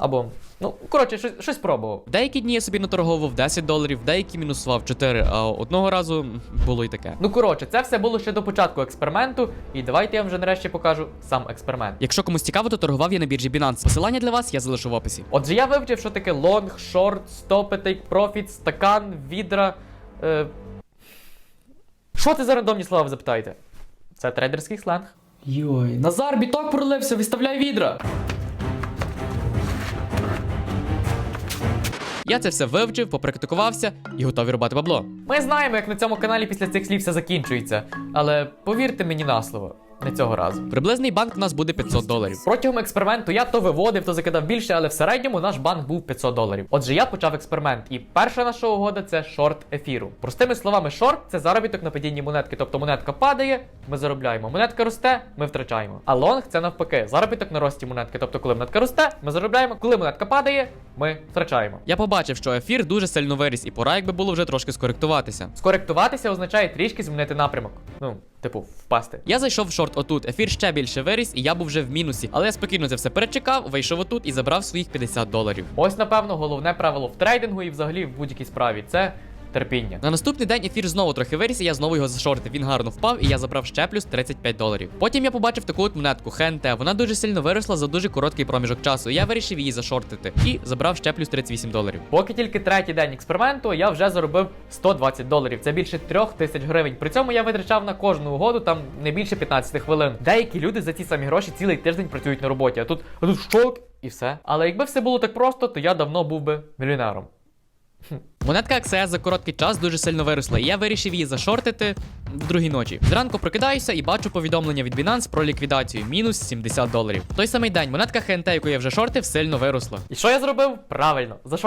Або, ну, коротше, щось, щось пробував. Деякі дні я собі наторговував 10 доларів, деякі мінусував 4, а одного разу було і таке. Ну коротше, це все було ще до початку експерименту, і давайте я вам вже нарешті покажу сам експеримент. Якщо комусь цікаво, то торгував я на біржі Binance. Посилання для вас я залишу в описі. Отже, я вивчив, що таке лонг, шорт, стопи, тейк профіт, стакан, відра. Е... Що це за рандомні слова, ви запитаєте? Це трейдерський сленг. Йой, Назар, біток пролився, виставляй відра. Я це все вивчив, попрактикувався і готовий рубати бабло. Ми знаємо, як на цьому каналі після цих слів все закінчується. Але повірте мені на слово, не цього разу. Приблизний банк у нас буде 500 доларів. Протягом експерименту я то виводив, то закидав більше, але в середньому наш банк був 500 доларів. Отже, я почав експеримент, і перша наша угода це шорт ефіру. Простими словами, шорт це заробіток на падінні монетки. Тобто монетка падає, ми заробляємо. Монетка росте, ми втрачаємо. А лонг це навпаки, заробіток на рості монетки. Тобто, коли монетка росте, ми заробляємо. Коли монетка падає, ми втрачаємо. Я побачив, що ефір дуже сильно виріс, і пора якби було вже трошки скоректуватися. Скоректуватися означає трішки змінити напрямок. Ну, типу, впасти. Я зайшов в шорт отут, ефір ще більше виріс, і я був вже в мінусі. Але я спокійно це все перечекав, вийшов отут і забрав своїх 50 доларів. Ось, напевно, головне правило в трейдингу і взагалі в будь-якій справі це терпіння. На наступний день ефір знову трохи виріс, і я знову його зашортив. Він гарно впав, і я забрав ще плюс 35 доларів. Потім я побачив таку от монетку ХНТ. Вона дуже сильно виросла за дуже короткий проміжок часу. і Я вирішив її зашортити і забрав ще плюс 38 доларів. Поки тільки третій день експерименту, я вже заробив 120 доларів. Це більше трьох тисяч гривень. При цьому я витрачав на кожну угоду там не більше 15 хвилин. Деякі люди за ці самі гроші цілий тиждень працюють на роботі, а тут, а тут щок і все. Але якби все було так просто, то я давно був би мільйонером. Монетка XS за короткий час дуже сильно виросла, і я вирішив її зашортити в другій ночі. Зранку прокидаюся і бачу повідомлення від Binance про ліквідацію мінус 70 доларів. В той самий день монетка ХНТ, яку я вже шортив, сильно виросла. І що я зробив? Правильно, зашортив